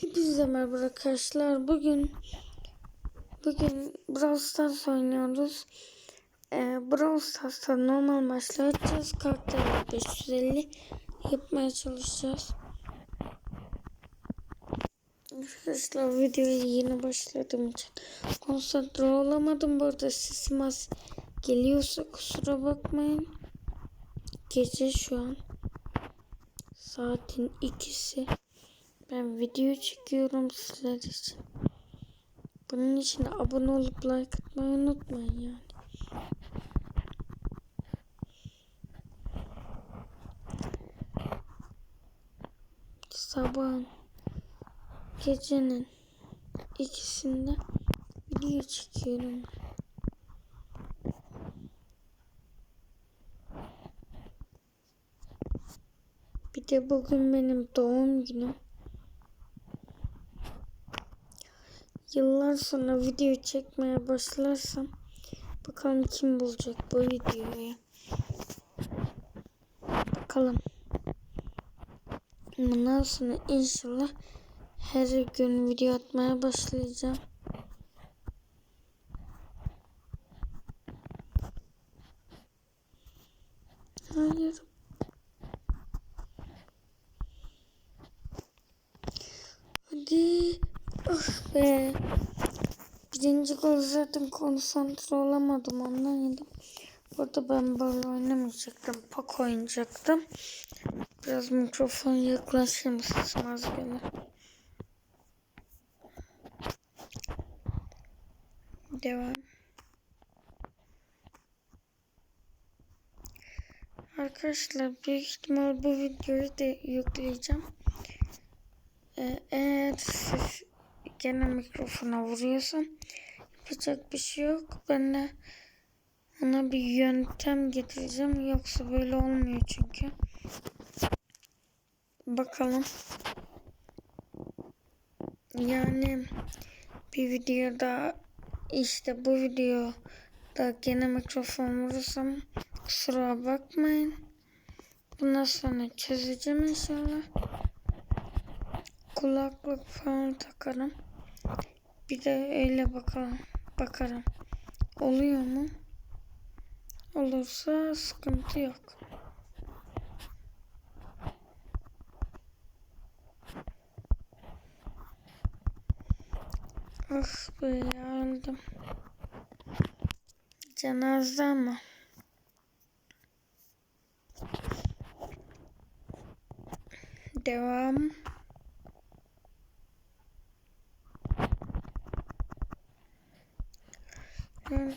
Hepinize merhaba arkadaşlar. Bugün bugün Brawl Stars oynuyoruz. Ee, Brawl Stars'ta normal maçlar yapacağız. Karakter 550 yapmaya çalışacağız. Arkadaşlar videoya yeni başladığım için konsantre olamadım. Bu arada sesim az geliyorsa kusura bakmayın. Gece şu an. Saatin ikisi. Ben video çekiyorum sizler için. Bunun için abone olup like atmayı unutmayın yani. Sabahın gecenin ikisinde video çekiyorum. Bir de bugün benim doğum günüm. Yıllar sonra video çekmeye başlarsam bakalım kim bulacak bu videoyu. Bakalım. Bundan sonra inşallah her gün video atmaya başlayacağım. Hayır. Hadi. Ah be. Birinci gol zaten konsantre olamadım ondan yedim. Burada ben böyle oynamayacaktım. Pak oynayacaktım. Biraz mikrofon yaklaşır mısınız az gelir. Devam. Arkadaşlar büyük ihtimal bu videoyu da yükleyeceğim. Ee, eğer siz gene mikrofona vuruyorsam yapacak bir şey yok. Ben de ona bir yöntem getireceğim. Yoksa böyle olmuyor çünkü. Bakalım. Yani bir videoda işte bu videoda gene mikrofon vurursam kusura bakmayın. Bundan sonra çözeceğim inşallah. Kulaklık falan takarım. Bir de öyle bakalım. Bakarım. Oluyor mu? Olursa sıkıntı yok. Ah be yarıldım. Cenaze ama. Devam.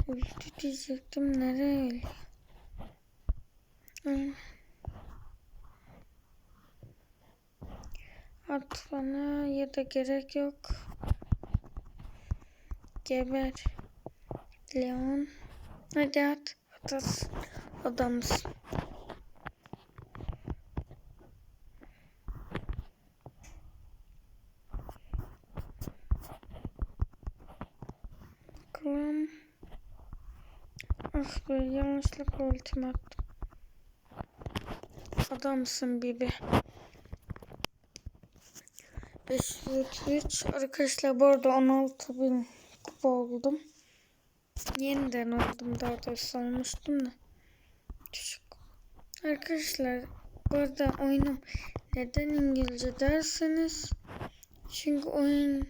Öldü diyecektim. Nereye? Hı. At bana ya da gerek yok. Geber. Leon. Hadi at. Atas. Adamsın. Bakalım. Ah be yanlışlıkla ultim attım. Adamsın Bibi. 533 arkadaşlar bu arada 16 bin kupa oldum. Yeniden oldum daha doğrusu olmuştum da. Çocuk. Arkadaşlar bu arada oyunum neden İngilizce derseniz çünkü oyun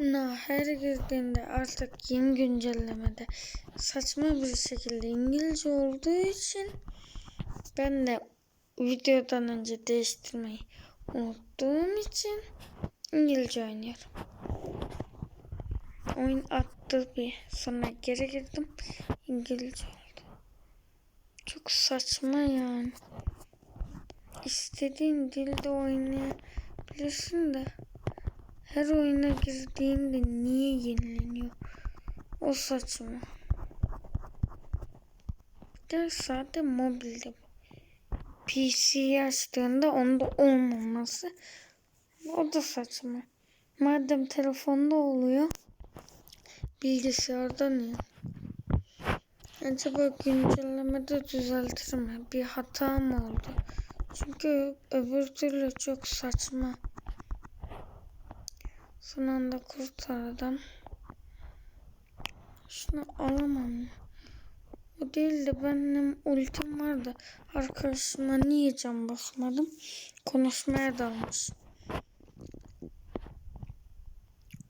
Na her girdiğinde artık yeni güncellemede saçma bir şekilde İngilizce olduğu için ben de videodan önce değiştirmeyi unuttuğum için İngilizce oynuyorum. Oyun attı bir sonra geri girdim İngilizce oldu. Çok saçma yani. İstediğin dilde oynayabilirsin de her oyuna girdiğinde niye yenileniyor? O saçma. Bir de sadece mobilde. PC'yi açtığında onda olmaması. O da saçma. Madem telefonda oluyor. Bilgisayarda niye? Acaba güncellemede düzeltir mi? Bir hata mı oldu? Çünkü öbür türlü çok saçma. Son anda kurtardım. Şunu alamam? O değil de benim ultim vardı. Arkadaşıma niye can basmadım? Konuşmaya dalmış.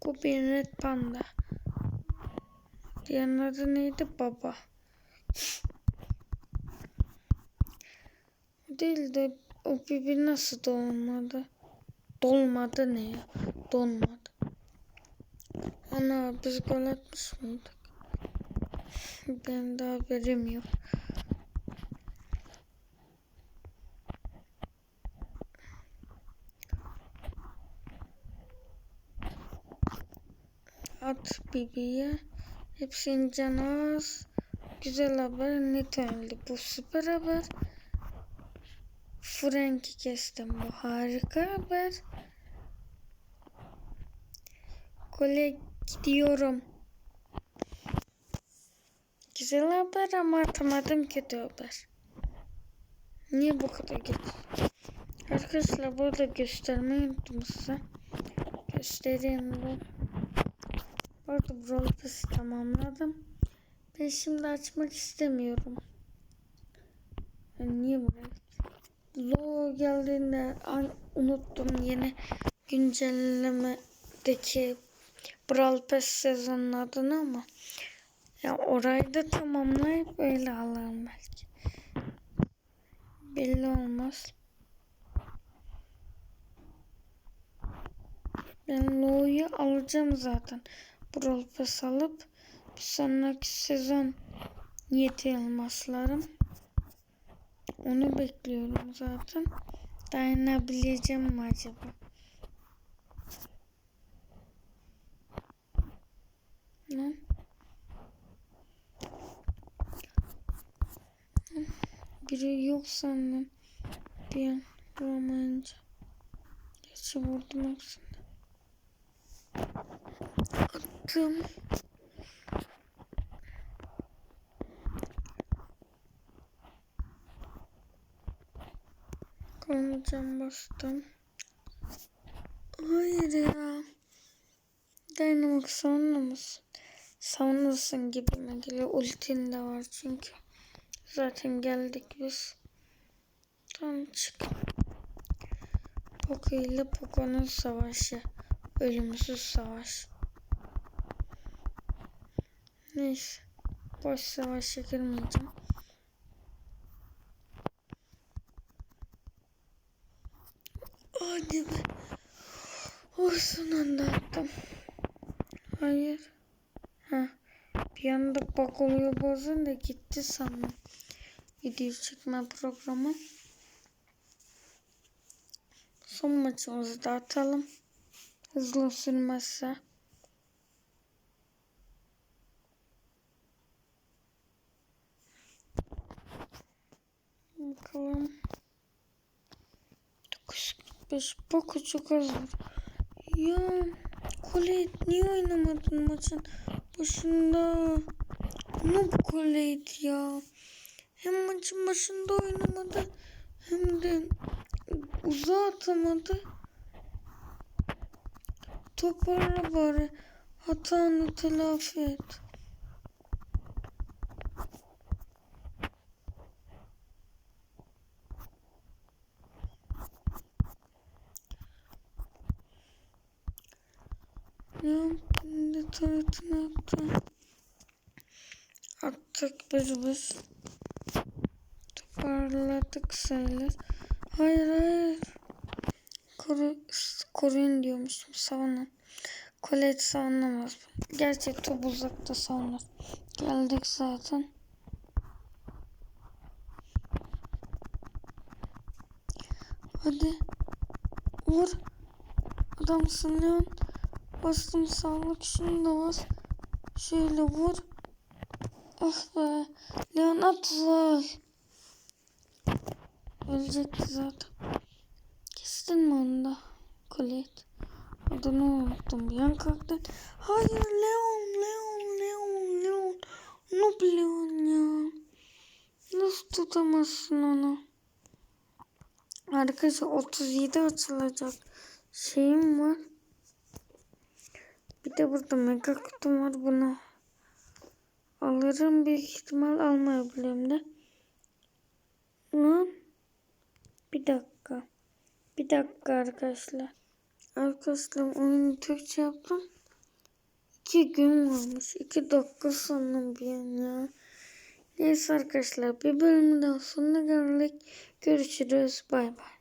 Kubi Red Panda. Diğerinin adı neydi? Baba. O değil de o bibi nasıl dolmadı? Dolmadı ne ya? Donmadı. Ana biz gol atmış mıydık? Benim de haberim yok. At Bibi'ye. Hepsinin canı az. Güzel haber. Net öldü. Bu süper haber. Frank'i kestim. Bu harika haber. Gole gidiyorum. Güzel haber ama atamadım kötü haber. Niye bu kadar geç? Arkadaşlar burada göstermeyi unuttum size. Göstereyim de. Bu arada Brawl Pass'ı tamamladım. Ben şimdi açmak istemiyorum. Ben niye buraya Lo geldiğinde unuttum yeni güncellemedeki Brawl Pass sezonun adını ama ya orayı da tamamlayıp öyle alırım belki. Belli olmaz. Ben Lo'yu alacağım zaten. Brawl Pass alıp bir sonraki sezon 7 elmaslarım. Onu bekliyorum zaten. Dayanabileceğim mi acaba? Ne? Biri yok sandım. Bir an vuramayınca. Gerçi vurdum hepsini. Attım. Konuşacağım bastım. Hayır ya. Dynamik savunamazsın. Savunursun gibime geliyor. Ultin de var çünkü. Zaten geldik biz. Tamam çık. Poco ile Poco'nun savaşı. Ölümsüz savaş. Neyse. Boş savaşa girmeyeceğim. Hadi be. Oh son anda attım. Hayır. Ha. Bir anda bak oluyor bazen de gitti sandım. Video çekme programı. Son maçımızı da atalım. Hızlı sürmezse. Bakalım. 945 Poco çok az. Ya Colette niye oynamadın maçın başında? Ne bu Colette ya? Hem maçın başında oynamadı hem de uzağa atamadı. Toparla bari. Hatanı telafi et. Da taratını attın? Attık bir biz. Toparladık sayılır. Hayır hayır. Koru, koruyun diyormuşum savunun. Colette savunamaz. Gerçi top uzakta savunur. Geldik zaten. Hadi. Vur. Adamsın Leon. Bastım sağlık şunu da bas. Şöyle vur. Ah be. Leon atlar. Ölecekti zaten. Kestin mi onu da? Colette. Adını unuttum. Yan karakter. Hayır Leon, Leon, Leon, Leon. Noob Leon ya. Nasıl tutamazsın onu? Arkadaşlar 37 açılacak şeyim var. Bir de burada mega kutum var. Bunu alırım. Büyük ihtimal almayabilirim de. Lan. Bir dakika. Bir dakika arkadaşlar. Arkadaşlar oyunu Türkçe yaptım. İki gün varmış. İki dakika sonra bir an ya. Neyse arkadaşlar bir bölümün daha sonuna geldik. Görüşürüz. Bay bay.